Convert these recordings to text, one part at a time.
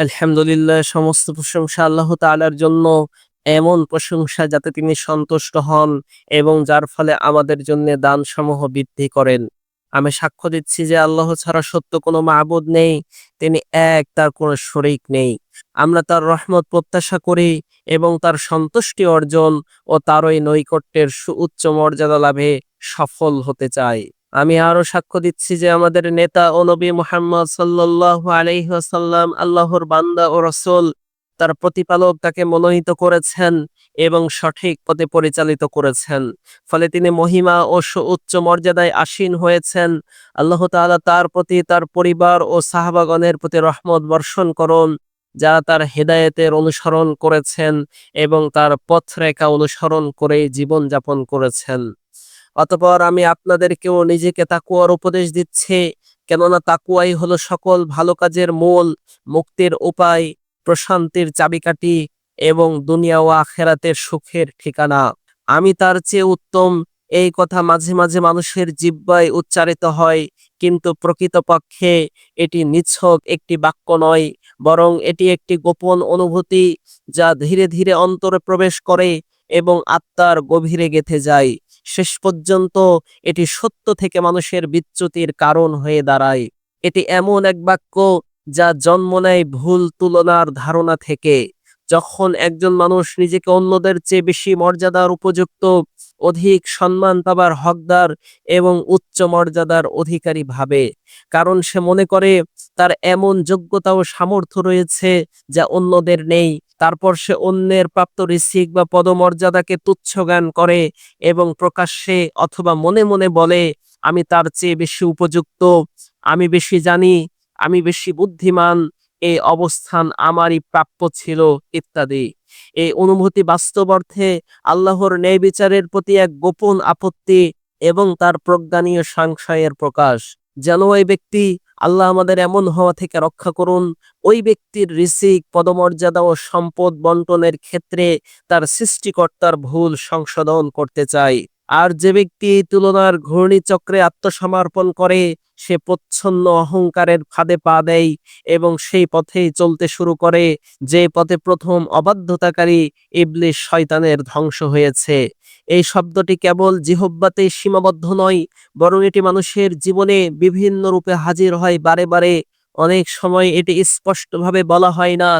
আলহামদুলিল্লাহ, সমস্ত প্রশংসা আল্লাহ তাআলার জন্য। এমন প্রশংসা যাতে তিনি সন্তুষ্ট হন এবং যার ফলে আমাদের জন্য দান সমূহ বৃদ্ধি করেন। আমি সাক্ষ্য দিচ্ছি যে আল্লাহ ছাড়া সত্য কোনো মাবুদ নেই, তিনি এক, তার কোনো শরিক নেই। আমরা তার রহমত প্রত্যাশা করি এবং তার সন্তুষ্টি অর্জন ও তারই নৈকট্যের সুউচ্চ মর্যাদা লাভে সফল হতে চাই। আমি আরও সাক্ষ্য দিচ্ছি যে আমাদের নেতা ও নবী মুহাম্মদ সাল্লাল্লাহু আলাইহি আল্লাহর বান্দা ও রসুল, তার প্রতিপালক তাকে মনোনীত করেছেন এবং সঠিক পথে পরিচালিত করেছেন। ফলে তিনি মহিমা ও উচ্চ মর্যাদায় আসীন হয়েছেন। আল্লাহ তাআলা তার প্রতি তার পরিবার ও সাহাবাগণের প্রতি রহমত বর্ষণ করুন, যারা তার হেদায়েতের অনুসরণ করেছেন এবং তার পথরেখা অনুসরণ করে জীবন যাপন করেছেন। অতঃপর আমি আপনাদেরকেও নিজেকে তাকুয়ার উপদেশ দিচ্ছি, কেননা তাকুয়াই হলো সকল ভালো কাজের মূল, মুক্তির উপায়, প্রশান্তির চাবিকাঠি এবং দুনিয়া ও আখেরাতের সুখের ঠিকানা। আমি তার চেয়ে উত্তম, এই কথা মাঝে মাঝে মানুষের জিব্বায় উচ্চারিত হয়, কিন্তু প্রকৃতপক্ষে এটি নিছক একটি বাক্য নয়, বরং এটি একটি গোপন অনুভূতি যা ধীরে ধীরে অন্তরে প্রবেশ করে এবং আত্মার গভীরে গেথে যায়। শেষ পর্যন্ত এটি সত্য থেকে মানুষের বিচ্যুতির কারণ হয়ে দাঁড়ায়। এটি এমন এক বাক্য যা জন্ম নেয় ভুল তুলনার ধারণা থেকে। যখন একজন মানুষ নিজেকে অন্যদের চেয়ে বেশি মর্যাদার উপযুক্ত অধিক সম্মান পাবার হকদার এবং উচ্চ মর্যাদার অধিকারী ভাবে। কারণ সে মনে করে, তার এমন যোগ্যতা ও সামর্থ্য রয়েছে যা অন্যদের নেই। তারপর সে অন্যের প্রাপ্ত ঋষিক বা পদমর্যাদাকে তুচ্ছ জ্ঞান করে এবং প্রকাশ্যে অথবা মনে মনে বলে, আমি তার চেয়ে বেশি উপযুক্ত, আমি বেশি জানি, আমি বেশি বুদ্ধিমান এই অবস্থান আমারই প্রাপ্য ছিল, ইত্যাদি। এই অনুভূতি বাস্তব অর্থে আল্লাহর ন্যায় বিচারের প্রতি এক গোপন আপত্তি এবং তার প্রজ্ঞানীয় সংশয়ের প্রকাশ। যেন ওই ব্যক্তি আল্লাহ আমাদের এমন হওয়া থেকে রক্ষা করুন, ওই ব্যক্তির ঋষিক পদমর্যাদা ও সম্পদ বন্টনের ক্ষেত্রে তার সৃষ্টিকর্তার ভুল সংশোধন করতে চায় আর যে ব্যক্তি তুলনার ঘূর্ণিচক্রে আত্মসমর্পণ করে, সে প্রচ্ছন্ন অহংকারের ফাঁদে পা দেয় এবং সেই পথেই চলতে শুরু করে, যে পথে প্রথম অবাধ্যতাকারী ইবলিশ শয়তানের ধ্বংস হয়েছে। এই শব্দটি কেবল জিহব্বাতে সীমাবদ্ধ নয়, বরং এটি মানুষের জীবনে বিভিন্ন রূপে হাজির হয় বারে বারে। অনেক সময় এটি স্পষ্টভাবে বলা হয় না,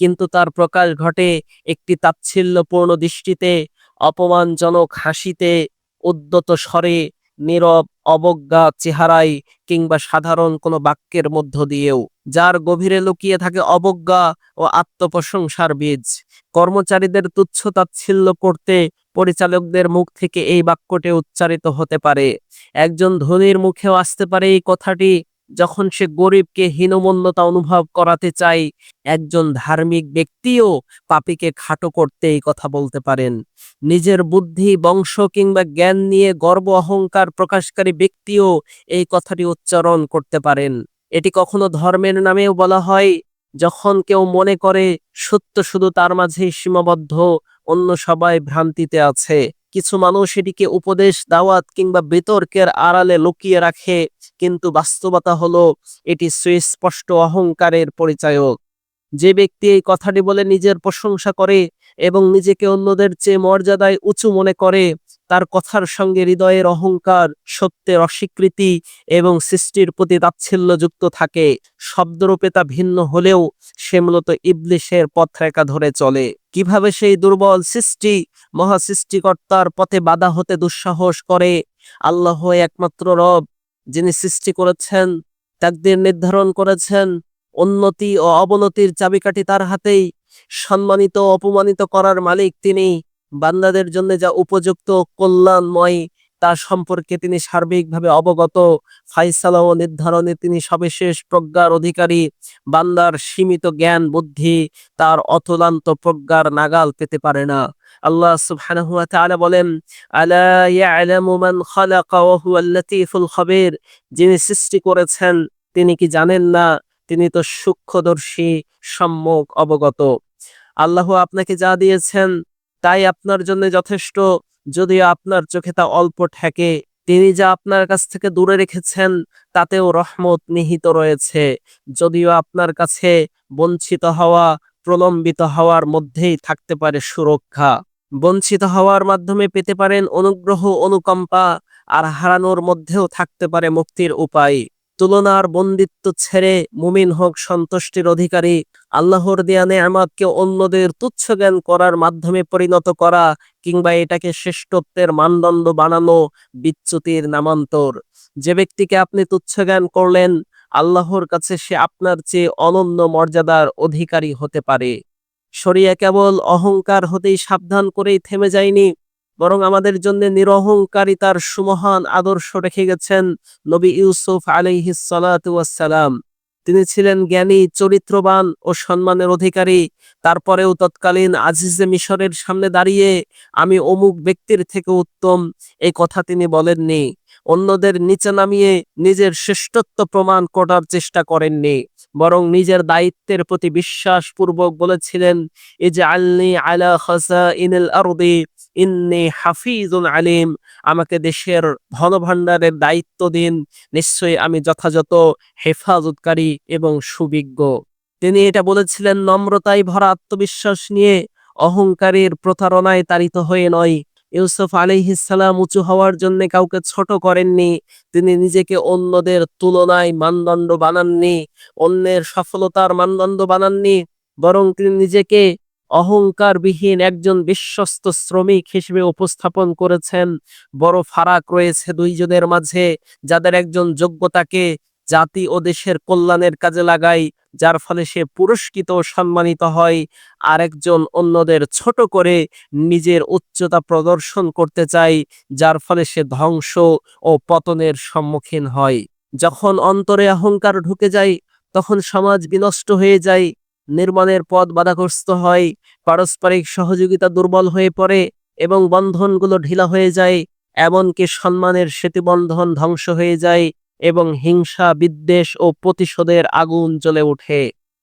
কিন্তু তার প্রকাশ ঘটে একটি তাচ্ছিল্যপূর্ণ দৃষ্টিতে, অপমানজনক হাসিতে উদ্যত স্বরে, নীরব, অবজ্ঞা, চেহারায় কিংবা সাধারণ কোনো বাক্যের মধ্য দিয়েও, যার গভীরে লুকিয়ে থাকে অবজ্ঞা ও আত্মপ্রশংসার বীজ। কর্মচারীদের তুচ্ছ তাচ্ছিল্য করতে পরিচালকদের মুখ থেকে এই বাক্যটি উচ্চারিত হতে পারে। একজন ধনীর মুখেও আসতে পারে এই কথাটি। যখন সে গরিবকে হীনমন্যতা অনুভব করাতে চায়, একজন ধার্মিক ব্যক্তিও পাপীকে খাটো করতে এই কথা বলতে পারেন। নিজের বুদ্ধি, বংশ কিংবা জ্ঞান নিয়ে গর্ব, অহংকার প্রকাশকারী ব্যক্তিও এই কথাটি উচ্চারণ করতে পারেন। এটি কখনো ধর্মের নামেও বলা হয়, যখন কেউ মনে করে সত্য শুধু তার মাঝেই সীমাবদ্ধ, অন্য সবাই ভ্রান্তিতে আছে। কিছু মানুষ এটিকে উপদেশ, দাওয়াত কিংবা বিতর্কের আড়ালে লুকিয়ে রাখে, কিন্তু বাস্তবতা হলো এটি সুস্পষ্ট অহংকারের পরিচায়ক। যে ব্যক্তি এই কথাটি বলে নিজের প্রশংসা করে এবং নিজেকে অন্যদের চেয়ে মর্যাদায় উঁচু মনে করে তার কথার সঙ্গে হৃদয়ের অহংকার, সত্যের অস্বীকৃতি এবং সৃষ্টির প্রতি তাচ্ছিল্য যুক্ত থাকে। শব্দরূপে তা ভিন্ন হলেও সে মূলত ইবলিশের পথরেখা ধরে চলে। কীভাবে সেই দুর্বল সৃষ্টি মহা সৃষ্টিকর্তার পথে বাধা হতে দুঃসাহস করে? আল্লাহ একমাত্র রব, যিনি সৃষ্টি করেছেন, তাকদের নির্ধারণ করেছেন, উন্নতি ও অবনতির চাবিকাঠি তার হাতেই। সম্মানিত অপমানিত করার মালিক তিনি। বান্দাদের জন্য যা উপযুক্ত কল্যাণময় তা সম্পর্কে তিনি সার্বিকভাবে অবগত। ফাইসালা ও নির্ধারণে তিনি সবিশেষ প্রজ্ঞার অধিকারী। বান্দার সীমিত জ্ঞান, বুদ্ধি তার অতুলান্ত প্রজ্ঞার নাগাল পেতে পারে না। আল্লাহ সুবহানাহু ওয়া তাআলা বলেন, আলা ইয়ালামু মান খালাকা ওয়া হুয়াল লাতীফুল খবীর। যিনি সৃষ্টি করেছেন, তিনি কি জানেন না? তিনি তো সূক্ষ্মদর্শী, সম্যক, অবগত। আল্লাহ আপনাকে যা দিয়েছেন তাই আপনার জন্য যথেষ্ট। যদিও আপনার চোখে তা অল্প ঠেকে, তিনি যা আপনার কাছ থেকে দূরে রেখেছেন, তাতেও রহমত নিহিত রয়েছে। যদিও আপনার কাছে বঞ্চিত হওয়া, প্রলম্বিত হওয়ার মধ্যেই থাকতে পারে সুরক্ষা। বঞ্চিত হওয়ার মাধ্যমে পেতে পারেন অনুগ্রহ, অনুকম্পা, আর হারানোর মধ্যেও থাকতে পারে মুক্তির উপায়। তুলনার বন্দিত্ব ছেড়ে মুমিন হোক সন্তুষ্টির অধিকারী, আল্লাহর দেয়া নেয়ামাতকে অন্যদের তুচ্ছ জ্ঞান করার মাধ্যমে পরিণত করা কিংবা এটাকে শ্রেষ্ঠত্বের মানদণ্ড বানানো বিচ্যুতির নামান্তর। যে ব্যক্তিকে আপনি তুচ্ছ জ্ঞান করলেন, আল্লাহর কাছে সে আপনার চেয়ে অনন্য মর্যাদার অধিকারী হতে পারে। শরিয়া কেবল অহংকার হতেই সাবধান করেই থেমে যায়নি বরং আমাদের জন্য নিরহংকারিতার সুমহান আদর্শ রেখে গেছেন নবী ইউসুফ আলাইহিসালাম তিনি ছিলেন জ্ঞানী, চরিত্রবান ও সম্মানের অধিকারী। তারপরেও তৎকালীন আজিজে মিশরের সামনে দাঁড়িয়ে আমি অমুক ব্যক্তির থেকে উত্তম এই কথা তিনি বলেননি। অন্যদের নিচে নামিয়ে নিজের শ্রেষ্ঠত্ব প্রমাণ করার চেষ্টা করেননি, বরং নিজের দায়িত্বের প্রতি বিশ্বাসপূর্বক বলেছিলেন যে আল্লি আলা খাসা ইনিল আরদি ইন্নি আলিম, আমাকে দেশের ধনভাণ্ডারের দায়িত্ব দিন। নিশ্চয়ই আমি যথাযথ হেফাজতকারী এবং সুবিজ্ঞ। তিনি এটা বলেছিলেন, নম্রতায় ভরা আত্মবিশ্বাস নিয়ে অহংকারের প্রতারণায় তাড়িত হয়ে নয়। ইউসুফ আলিহিসাল্লাম উঁচু হওয়ার জন্য কাউকে ছোট করেননি। তিনি নিজেকে অন্যদের তুলনায় মানদণ্ড বানাননি, অন্যের সফলতার মানদণ্ড বানাননি, বরং তিনি নিজেকে অহংকারবিহীন একজন বিশ্বস্ত শ্রমিক হিসেবে উপস্থাপন করেছেন। বড় ফারাক রয়েছে দুইজনের মাঝে, যাদের একজন যোগ্যতাকে জাতি ও দেশের কল্যাণের কাজে লাগায়, যার ফলে সে পুরস্কৃত সম্মানিত হয়। আরেকজন অন্যদের ছোট করে নিজের উচ্চতা প্রদর্শন করতে চায়, যার ফলে সে ধ্বংস ও পতনের সম্মুখীন হয়। যখন অন্তরে অহংকার ঢুকে যায়, তখন সমাজ বিনষ্ট হয়ে যায় নির্মাণের পথ বাধাগ্রস্ত হয় পারস্পরিক সহযোগিতা দুর্বল হয়ে পড়ে এবং বন্ধনগুলো ঢিলা হয়ে যায় এমনকি সম্মানের সেতুবন্ধন ধ্বংস হয়ে যায় এবং হিংসা বিদ্বেষ ও প্রতিশোধের আগুন জ্বলে ওঠে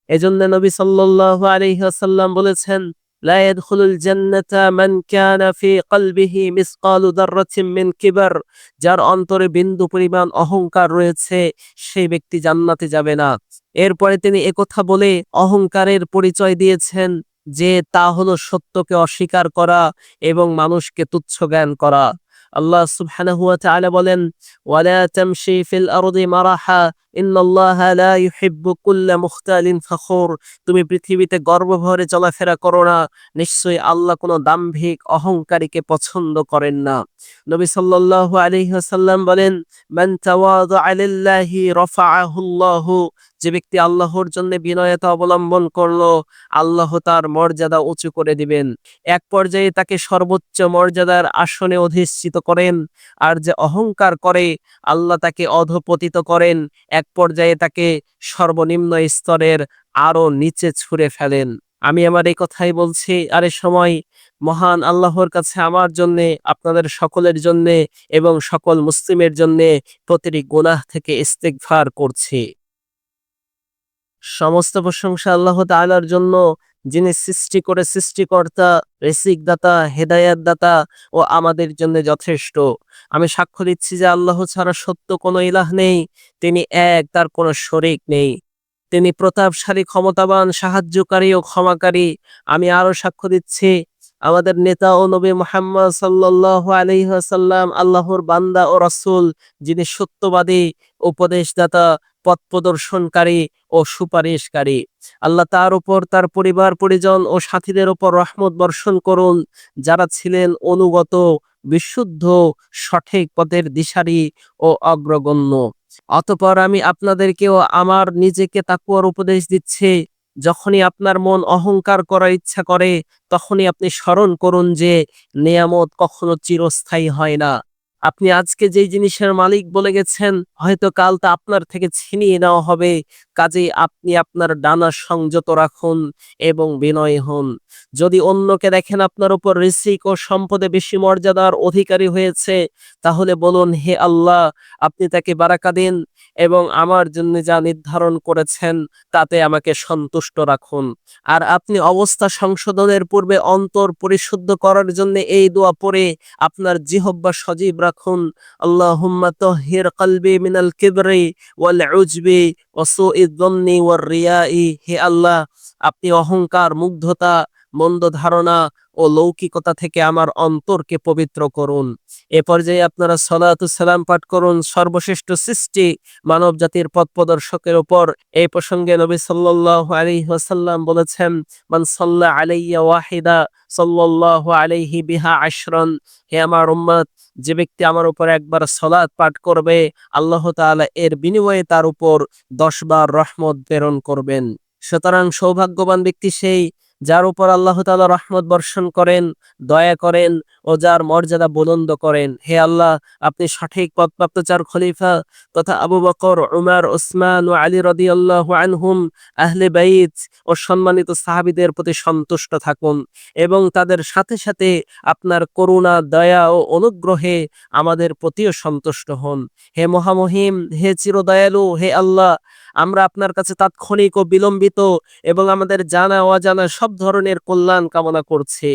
এজন্য নবী সাল্লাল্লাহু আলাইহি ওয়াসাল্লাম বলেছেন لا يدخل الجنة من كان في قلبه مثقال ذرة من كبر যার অন্তরে বিন্দু পরিমাণ অহংকার রয়েছে সেই ব্যক্তি জান্নাতে যাবে না এরপরে তিনি একথা বলে অহংকারের পরিচয় দিয়েছেন যে তা হলো সত্যকে অস্বীকার করা এবং মানুষকে তুচ্ছ জ্ঞান করা। আল্লাহ সুবহানাহু ওয়া তাআলা বলেন, ওয়ালা তামশি ফিল আরদি মারাহা তুমি পৃথিবীতে গর্ব ভরে চলাফেরা করো না। নিশ্চয়ই আল্লাহ কোনো দাম্ভিক অহংকারীকে পছন্দ করেন না। নবী সাল্লাল্লাহু আলাইহি ওয়াসাল্লাম বলেন যে ব্যক্তি আল্লাহর জন্য বিনয়তা অবলম্বন করল, আল্লাহ তার মর্যাদা উঁচু করে দিবেন। এক পর্যায়ে তাকে সর্বোচ্চ মর্যাদার আসনে অধিষ্ঠিত করেন। আর যে অহংকার করে, আল্লাহ তাকে অধপতিত করেন। এক পর্যায়ে তাকে সর্বনিম্ন স্তরের আরও নিচে ছুঁড়ে ফেলেন। আমি আমার এই কথাই বলছি, আর এ সময়, মহান আল্লাহর কাছে আমার জন্যে, আপনাদের সকলের জন্যে এবং সকল মুসলিমের জন্যে প্রতিটি গুনাহ থেকে ইস্তেকভার করছি। সমস্ত প্রশংসা আল্লাহ তালার জন্য যিনি সৃষ্টি করে সৃষ্টিকর্তা রেসিক দাতা হেদায়াত দাতা ও আমাদের জন্য যথেষ্ট। আমি সাক্ষ্য দিচ্ছি যে আল্লাহ ছাড়া সত্য কোনো ইলাহ নেই, তিনি এক, তার কোনো শরিক নেই। তিনি প্রতাপশালী, ক্ষমতাবান, সাহায্যকারী ও ক্ষমাকারী। আমি আরও সাক্ষ্য দিচ্ছি আমাদের নেতা ও নবী মোহাম্মদ সাল্লাল্লাহু আলাইহি ওয়াসাল্লাম, আল্লাহর বান্দা ও রাসূল, যিনি সত্যবাদী, উপদেশদাতা, পথ প্রদর্শনকারী ও সুপারিশকারী। আল্লাহ তার উপর তার পরিবার, পরিজন ও সাথীদের উপর রহমত বর্ষণ করুন। যারা ছিলেন অনুগত, বিশুদ্ধ, সঠিক পথের দিশারি ও অগ্রগণ্য। অতপর আমি আপনাদেরকেও আমার নিজেকে তাকুয়ার উপদেশ দিচ্ছি। যখনই আপনার মন অহংকার করার ইচ্ছা করে, তখনই আপনি স্মরণ করুন যে, নেয়ামত কখনো চিরস্থায়ী হয় না। আপনি আজকে যেই জিনিসের মালিক বলে গেছেন, হয়তো কাল তা আপনার থেকে ছিনিয়ে নেওয়া হবে। কাজেই আপনি আপনার ডানা সংযত রাখুন এবং বিনয় হন। যদি অন্যকে দেখেন আপনার উপর ঋষিক ও সম্পদে বেশি মর্যাদার অধিকারী হয়েছে, তাহলে বলুন, হে আল্লাহ, আপনি তাকে বারাকা দিন এবং আমার জন্য যা নির্ধারণ করেছেন তাতে আমাকে সন্তুষ্ট রাখুন। আর আপনি অবস্থা সংশোধনের পূর্বে অন্তর পরিশুদ্ধ করার জন্য এই দোয়া পড়ে আপনার জিহব্বা সজীব রাখুন। আল্লাহুম্মা তহির কলবি মিনাল কিবরি ওয়াল উজবি ওয়াসুইদ দন্নি ওয়ার রিয়াই হে আল্লাহ আপনি অহংকার মুগ্ধতা মন্দ ধারণা ও লৌকিকতা থেকে আমার অন্তরকে পবিত্র করুন। এ পর্যায়ে আপনারা সালাম পাঠ করুন। সর্বশ্রেষ্ঠ সৃষ্টি মানব জাতির পথ প্রদর্শকের উপর। এই প্রসঙ্গে নবী সাল্লাল্লাহু আলাইহি ওয়াসাল্লাম বলেছেন, মান সাল্লা আলাইয়া ওয়াহিদা সাল্লাল্লাহু আলাইহি বিহা আশরান। হে আমার উম্মত, যে ব্যক্তি আমার উপর একবার সলাৎ পাঠ করবে, আল্লাহ তাআলা এর বিনিময়ে তার উপর দশ বার রহমত প্রেরণ করবেন। সুতরাং সৌভাগ্যবান ব্যক্তি সেই যার উপর আল্লাহ তাআলা রহমত বর্ষণ করেন, দয়া করেন ও যার মর্যাদা বুলন্দ করেন। হে আল্লাহ, আপনি সঠিক পদপ্রাপ্ত চার খলিফা তথা আবু বকর, উমার ওসমান ও আলী রদিয়াল্লাহু আনহুম আহলে বাইত ও সম্মানিত সাহাবিদের প্রতি সন্তুষ্ট থাকুন এবং তাদের সাথে সাথে আপনার করুণা, দয়া ও অনুগ্রহে আমাদের প্রতিও সন্তুষ্ট হন। হে মহামহিম, হে চিরদয়ালু, হে আল্লাহ আমরা আপনার কাছে তাৎক্ষণিক ও বিলম্বিত এবং আমাদের জানা, অজানা সব ধরনের কল্যাণ কামনা করছি।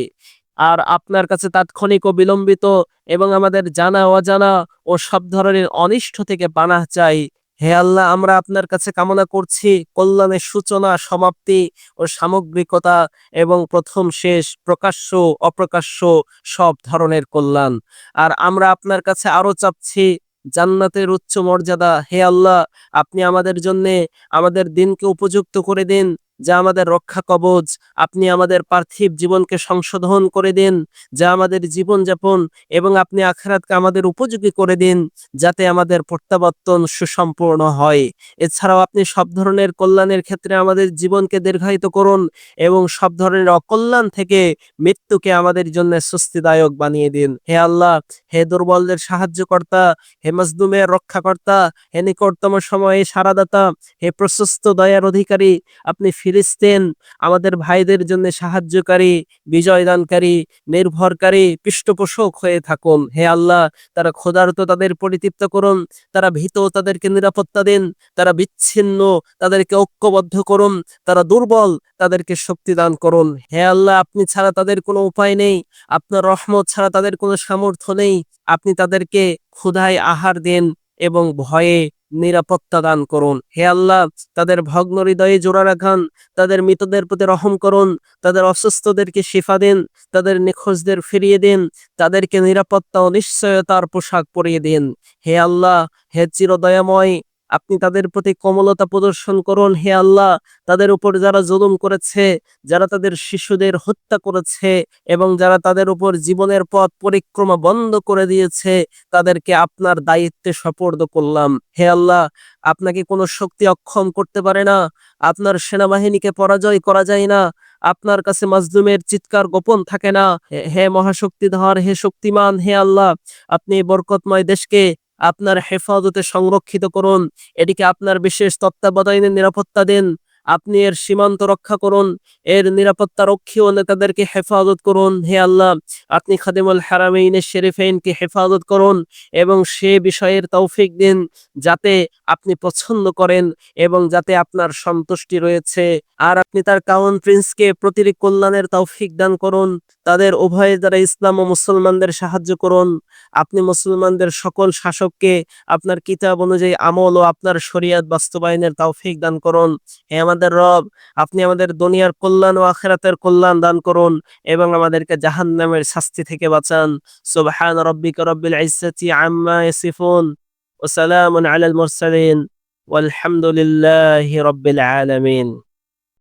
আর আপনার কাছে তাৎক্ষণিক ও বিলম্বিত এবং আমাদের জানা, অজানা ও সব ধরনের অনিষ্ট থেকে পানাহ চাই। হে আল্লাহ, আমরা আপনার কাছে কামনা করছি কল্যাণের সূচনা, সমাপ্তি ও সামগ্রিকতা এবং প্রথম শেষ, প্রকাশ্য, অপ্রকাশ্য সব ধরনের কল্যাণ। আর আমরা আপনার কাছে আরও চাচ্ছি জান্নাতের উচ্চ মর্যাদা। হে আল্লাহ আপনি আমাদের জন্যে আমাদের দিনকে উপযুক্ত করে দিন। যা আমাদের রক্ষা কবচ আপনি আমাদের পার্থিব জীবনকে সংশোধন করে দিন, যা আমাদের জীবন যাপন এবং আপনি আখেরাতকে আমাদের উপযোগী করে দিন, যাতে আমাদের প্রত্যাবর্তন সুসম্পূর্ণ হয়। এছাড়াও আপনি সব ধরনের কল্যাণের ক্ষেত্রে আমাদের জীবনকে দীর্ঘায়িত করুন এবং সব ধরনের অকল্যাণ থেকে মৃত্যুকে আমাদের জন্য স্বস্তিদায়ক বানিয়ে দিন। হে আল্লাহ, হে দুর্বলদের সাহায্যকর্তা, হে মজদুমের রক্ষাকর্তা, হে নিকটতম সময়ে সারাদাতা, হে প্রশস্ত দয়ার অধিকারী, আপনি ফিরিস্তেন আমাদের ভাইদের জন্য সাহায্যকারী, বিজয়দানকারী, নির্ভরকারী, পৃষ্ঠপোষক হয়ে থাকুন। হে আল্লাহ, তারা ক্ষুধার্ত তাদের পরিতৃপ্ত করুন, তারা ভীত তাদেরকে নিরাপত্তা দিন, তারা বিচ্ছিন্ন তাদেরকে ঐক্যবদ্ধ করুন, তারা দুর্বল তাদেরকে শক্তি দান করুন। হে আল্লাহ, আপনি ছাড়া তাদের কোনো উপায় নেই, আপনার রহমত ছাড়া তাদের কোনো সামর্থ্য নেই, আপনি তাদেরকে ক্ষুধায় আহার দেন এবং ভয়ে নিরাপত্তা দান করুন। হে আল্লাহ, তাদের ভগ্ন হৃদয়ে জোড়া রাখান, তাদের মৃতদের প্রতি রহম করুন, তাদের অসুস্থদেরকে শিফা দিন, তাদের নিখোঁজদের ফিরিয়ে দিন, তাদেরকে নিরাপত্তা ও নিশ্চয়তার পোশাক পরিয়ে দিন। হে আল্লাহ, হে চিরদয়াময় আপনি তাদের প্রতি কমলতা প্রদর্শন করুন, হে আল্লাহ। তাদের উপর যারা জুলুম করেছে, যারা তাদের শিশুদের হত্যা করেছে এবং যারা তাদের উপর জীবনের পথ পরিক্রমা বন্ধ করে দিয়েছে, তাদেরকে আপনার দায়িত্বে সপর্দ করলাম। হে আল্লাহ, আপনাকে কোনো শক্তি অক্ষম করতে পারে না। আপনার সেনাবাহিনীকে পরাজয় করা যায় না। আপনার কাছে মাজলুমের চিৎকার গোপন থাকে না। হে মহাশক্তিধর, হে শক্তিমান, হে আল্লাহ। আপনি বরকতময় দেশকে আপনার হেফাজতে সংরক্ষিত করুন। এটিকে আপনার বিশেষ তত্ত্বাবধানে নিরাপত্তা দিন। আপনি এর সীমান্ত রক্ষা করুন, এর নিরাপত্তা রক্ষী ও নেতাদেরকে হেফাজত করুন। হে আল্লাহ, আপনি খাদিমুল হারামাইনের শেরিফাইনকে হেফাজত করুন এবং সে বিষয়ের তৌফিক দিন যাতে আপনি পছন্দ করেন এবং যাতে আপনার সন্তুষ্টি রয়েছে। আর আপনি তার কাউন প্রিন্সকে প্রতিটি কল্যাণের তৌফিক দান করুন, তাদের উভয়ের দ্বারা ইসলাম ও মুসলমানদের সাহায্য করুন। আপনি মুসলমানদের সকল শাসককে আপনার কিতাব অনুযায়ী আমল ও আপনার শরিয়াত বাস্তবায়নের তৌফিক দান করুন। হে আমাদের রব আপনি আমাদের দুনিয়ার কল্যাণ ও আখেরাতের কল্যাণ দান করুন এবং আমাদেরকে জাহান্নামের শাস্তি থেকে বাঁচান সুবহান রব্বিকা রব্বিল ইজ্জাতি আম্মা ইয়াসিফুন ওয়া সালামুন আলাল মুরসালিন والحمد لله رب العالمين